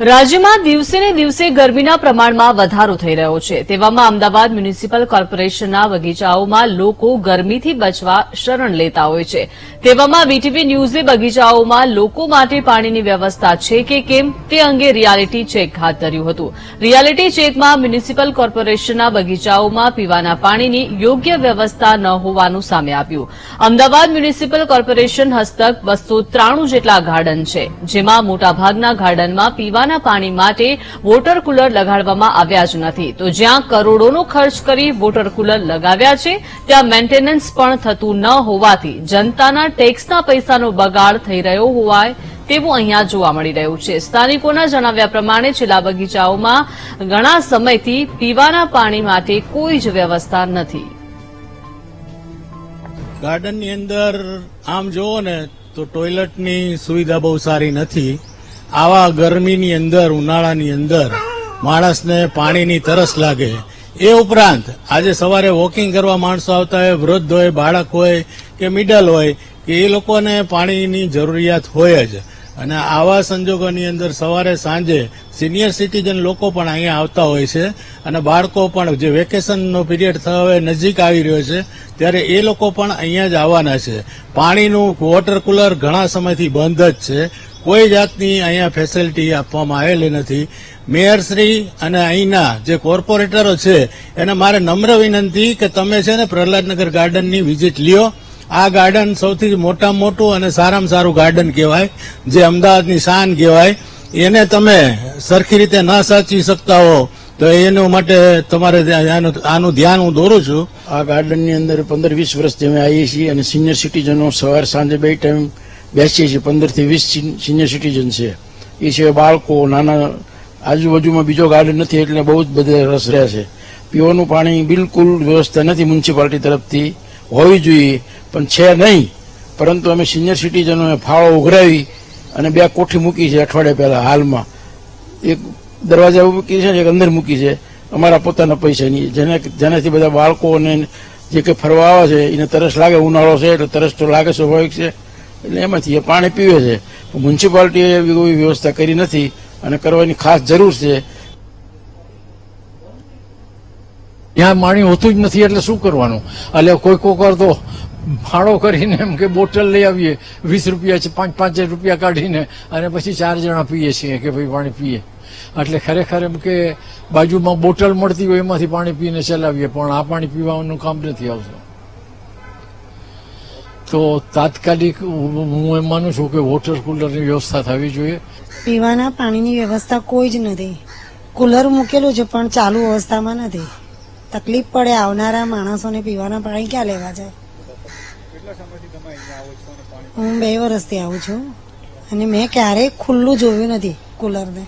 રાજ્યમાં દિવસે ને દિવસે ગરમીના પ્રમાણમાં વધારો થઈ રહ્યો છે. તેવામાં અમદાવાદ મ્યુનિસિપલ કોર્પોરેશનના બગીચાઓમાં લોકો ગરમીથી બચવા શરણ લેતા હોય છે. તેવામાં વીટીવી ન્યૂઝે બગીચાઓમાં લોકો માટે પાણીની વ્યવસ્થા છે કે કેમ તે અંગે રિયાલિટી ચેક હાથ ધર્યું હતું. રિયાલિટી ચેકમાં મ્યુનિસિપલ કોર્પોરેશનના બગીચાઓમાં પીવાના પાણીની યોગ્ય વ્યવસ્થા ન હોવાનું સામે આવ્યું. અમદાવાદ મ્યુનિસિપલ કોર્પોરેશન હસ્તક બસો જેટલા ગાર્ડન છે, જેમાં મોટાભાગના ગાર્ડનમાં પીવાના પાણી માટે વોટર કુલર લગાડવામાં આવ્યા જ નથી. તો જ્યાં કરોડોનો ખર્ચ કરી વોટર કુલર લગાવ્યા છે, ત્યાં મેન્ટેનન્સ પણ થતું ન હોવાથી જનતાના ટેક્સના પૈસાનો બગાડ થઈ રહ્યો હોવાય તેવું અહીંયા જોવા મળી રહ્યું છે. સ્થાનિકોના જણાવ્યા પ્રમાણે છેલ્લા બગીચાઓમાં ઘણા સમયથી પીવાના પાણી માટે કોઈ જ વ્યવસ્થા નથી. ગાર્ડનની અંદર આમ જોવો ને, તો ટોયલેટની સુવિધા બહુ સારી નથી. આવા ગરમીની અંદર, ઉનાળાની અંદર માણસને પાણીની તરસ લાગે. એ ઉપરાંત આજે સવારે વોકિંગ કરવા માણસો આવતા હોય, વૃદ્ધ હોય, બાળક હોય કે મિડલ હોય, કે એ લોકોને પાણીની જરૂરિયાત હોય જ. અને આવા સંજોગોની અંદર સવારે સાંજે સિનિયર સિટીઝન લોકો પણ અહીંયા આવતા હોય છે અને બાળકો પણ જે વેકેશનનો પીરિયડ હવે નજીક આવી રહ્યો છે, ત્યારે એ લોકો પણ અહીંયા જ આવવાના છે. પાણીનું વોટર કુલર ઘણા સમયથી બંધ જ છે. કોઈ જાતની અહીંયા ફેસિલિટી આપવામાં આવેલી નથી. મેયરશ્રી અને અહીંના જે કોર્પોરેટરો છે, એને મારે નમ્ર વિનંતી કે તમે છે ને પ્રહલાદનગર ગાર્ડનની વિઝિટ લ્યો. આ ગાર્ડન સૌથી મોટામાં મોટું અને સારામાં સારું ગાર્ડન કહેવાય, જે અમદાવાદની શાન કહેવાય. એને તમે સરખી રીતે ન સાચવી શકતા હો, તો એનું માટે તમારે આનું ધ્યાન હું દોરું છું. આ ગાર્ડનની અંદર પંદર વીસ વર્ષથી અમે આવીએ છીએ અને સિનિયર સિટીઝનો સવાર સાંજે બે ટાઈમ બેસીએ છીએ, પંદરથી વીસ સિનિયર સિટીઝન છે એ સિવાય બાળકો, નાના, આજુબાજુમાં બીજો ગાર્ડન નથી, એટલે બહુ જ બધે રસ રહે છે. પીવાનું પાણી બિલકુલ વ્યવસ્થા નથી મ્યુનિસિપાલિટી તરફથી, હોવી જોઈએ, પણ છે નહીં. પરંતુ અમે સિનિયર સિટીઝનોએ ફાળો ઉઘરાવી અને બે કોઠી મૂકી છે અઠવાડિયા પહેલા હાલમાં. એક દરવાજા મૂકી છે એક અંદર મૂકી છે. અમારા પોતાના પૈસાની જેને જેનાથી બધા બાળકો અને જે કંઈ ફરવા આવે છે, એને તરસ લાગે, ઉનાળો છે, એટલે તરસ તો લાગે સ્વાભાવિક છે. એટલે એમાંથી એ પાણી પીવે છે. મ્યુનિસિપાલિટીએ એવી કોઈ વ્યવસ્થા કરી નથી અને કરવાની ખાસ જરૂર છે. ત્યાં પાણી હોતું જ નથી એટલે શું કરવાનું? એટલે કોઈ કોકર તો ભાડો કરીને એમ કે બોટલ લઈ આવીએ, વીસ રૂપિયા છે, પાંચ પાંચ રૂપિયા કાઢીને અને પછી ચાર જણા પીએ છીએ કે ભાઈ પાણી પીએ. એટલે ખરેખર એમ કે બાજુમાં બોટલ મળતી હોય એમાંથી પાણી પીને ચલાવીએ, પણ આ પાણી પીવાનું કામ નથી આવતું. તો તાત્કાલિક હું એમ માનું છું કે વોટર કુલરની વ્યવસ્થા થવી જોઈએ. પીવાના પાણીની વ્યવસ્થા કોઈ જ નથી. કુલર મૂકેલું છે, પણ ચાલુ અવસ્થામાં નથી. તકલીફ પડે આવનારા માણસોને પીવાના પાણી ક્યાં લેવા જાય? હું બે વર્ષથી આવું છું અને મેં ક્યારેય ખુલ્લું જોયું નથી કુલરને.